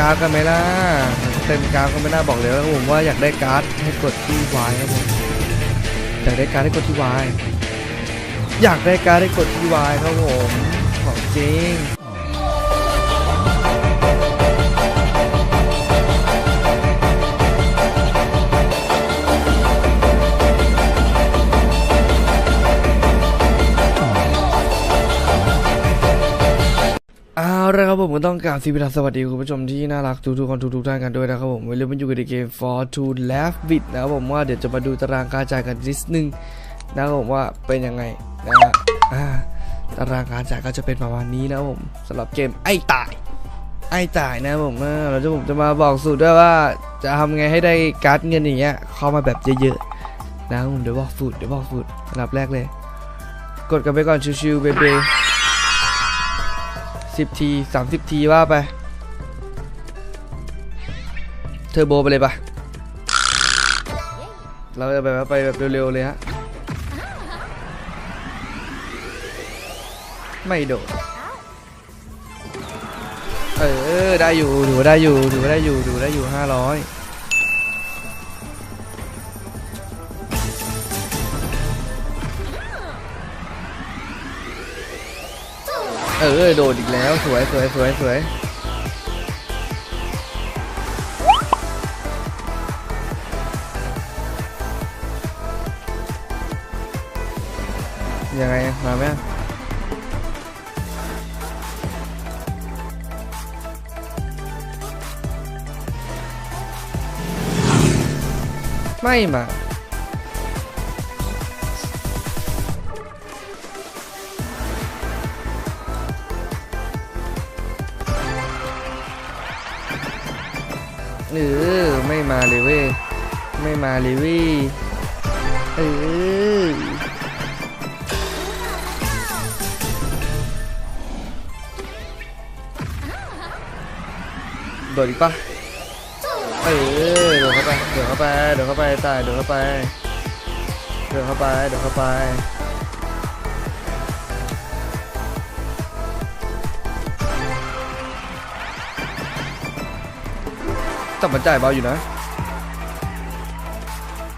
การ์ดกันไหมล่ะเต็มการ์ดก็ไม่น่าบอกเลยว่าผมว่าอยากได้การ์ดให้กดที่ Y ครับผมอยากได้การ์ดให้กดที่ Y อยากได้การ์ดให้กดที่ Y ครับผมของจริง เอาละครับผมก็ต้องกราบสวัสดีคุณผู้ชมที่น่ารักทุกๆคนทุกๆท่านกันด้วยนะครับผมวันนี้มันอยู่กับเกม For to Left Bit นะครับผมว่าเดี๋ยวจะมาดูตารางการจ่ายกันนิดนึงนะครับผมว่าเป็นยังไงนะฮะตารางการจ่ายก็จะเป็นประมาณนี้นะครับผมสำหรับเกมไอ้ตาย ไอ้ตายนะครับผมอ่าเราจะผมจะมาบอกสูตรด้วยว่าจะทำไงให้ได้การ์ดเงินอย่างเงี้ยเข้ามาแบบเยอะๆนะครับผมเดี๋ยวบอกสูตรเดี๋ยวบอกสูตรอันดับแรกเลย กดกันไปก่อนชิวๆเบเบ สิบทีสามสิบทีว่าไป เทอร์โบไปเลยปะเราจะแบบไปแบบเร็วๆเลยฮะ ไม่โดด เออ ได้อยู่ถือว่าได้อยู่ถือว่าได้อยู่ถือว่าได้อยู่ห้าร้อย เออ โดดอีกแล้ว สวยสวยสวยสวยยังไง มาไหมไม่มา เออไม่มาเลยเว้ยไม่มาเลยเว้ยเออโดดอีกปะเออโดดเข้าไปโดดเข้าไปโดดเข้าไปตายโดดเข้าไปโดดเข้าไปโดดเข้าไป แต่มันจ่ายเบาอยู่นะ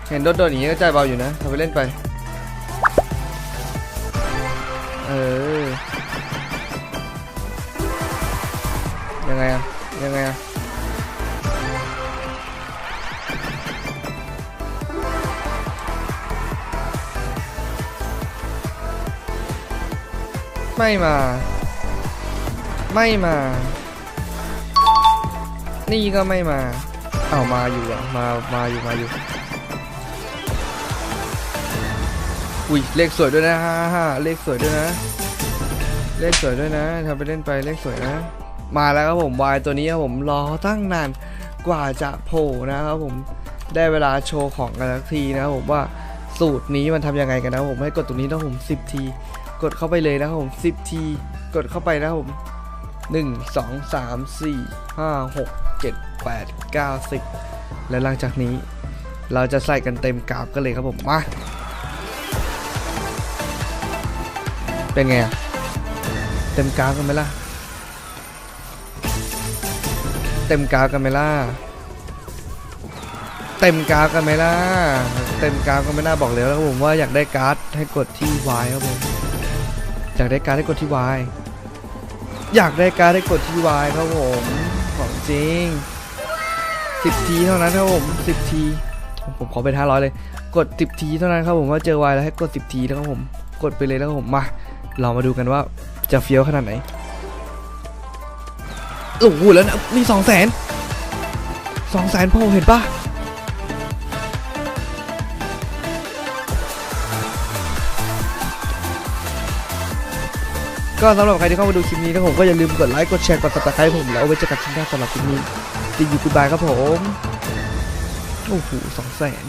เห็นโดดๆอย่างนี้ก็จ่ายเบาอยู่นะทำไปเล่นไป เออ ยังไงอะยังไงอะไม่มา ไม่มา นี่ก็ไม่มา เอามาอยู่อะมา มาอยู่ มาอยู่ อุ้ย เลขสวยด้วยนะฮ่าฮ่าเลขสวยด้วยนะ เลขสวยด้วยนะทำไปเล่นไป เลขสวยนะ มาแล้วครับผมวายตัวนี้ครับผมรอตั้งนานกว่าจะโผล่นะครับผม ได้เวลาโชว์ของกันสักทีนะครับผมว่าสูตรนี้มันทำยังไงกันนะผมให้กดตรงนี้นะผม10 ที กดเข้าไปเลยนะครับผม10 ที กดเข้าไปนะครับผม 1 2 3 4 5 6 7 8 9 10 และหลังจากนี้เราจะใส่กันเต็มกราบกันเลยครับผมมาเป็นไงอะเต็มกราฟกันไหมล่ะ เต็มกราฟกันไหมล่ะ เต็มกราฟกันไหมล่ะ เต็มกราฟกันไหม่น่าบอกเลยแล้วผมว่าอยากได้การ์ดให้กดที่ Y ครับผม อยากได้การ์ดให้กดที่ Y อยากได้การ์ดให้กดที่ Y ครับผม ของจริง10ทีเท่านั้นครับผมสิบทีผมขอเป็น500เลย กดสิบทีเท่านั้นครับผมว่าเจอ Y แล้วให้กดสิบทีนะครับผมกดไปเลยแล้วครับผมมาเรามาดูกันว่าจะเฟี้ยวขนาดไหนโอ้โหแล้วนะมีสองแสนสองแสนพอเห็นปะ ก็สำหรับใครที่เข้ามาดูคลิปนี้นะผมก็อย่าลืมกดไลค์กดแชร์กดติดตามผมแล้วเอาไว้เจอกันคลิปหน้าสำหรับคลิปนี้ติดอยู่กูบายครับผมโอ้โหสองแสน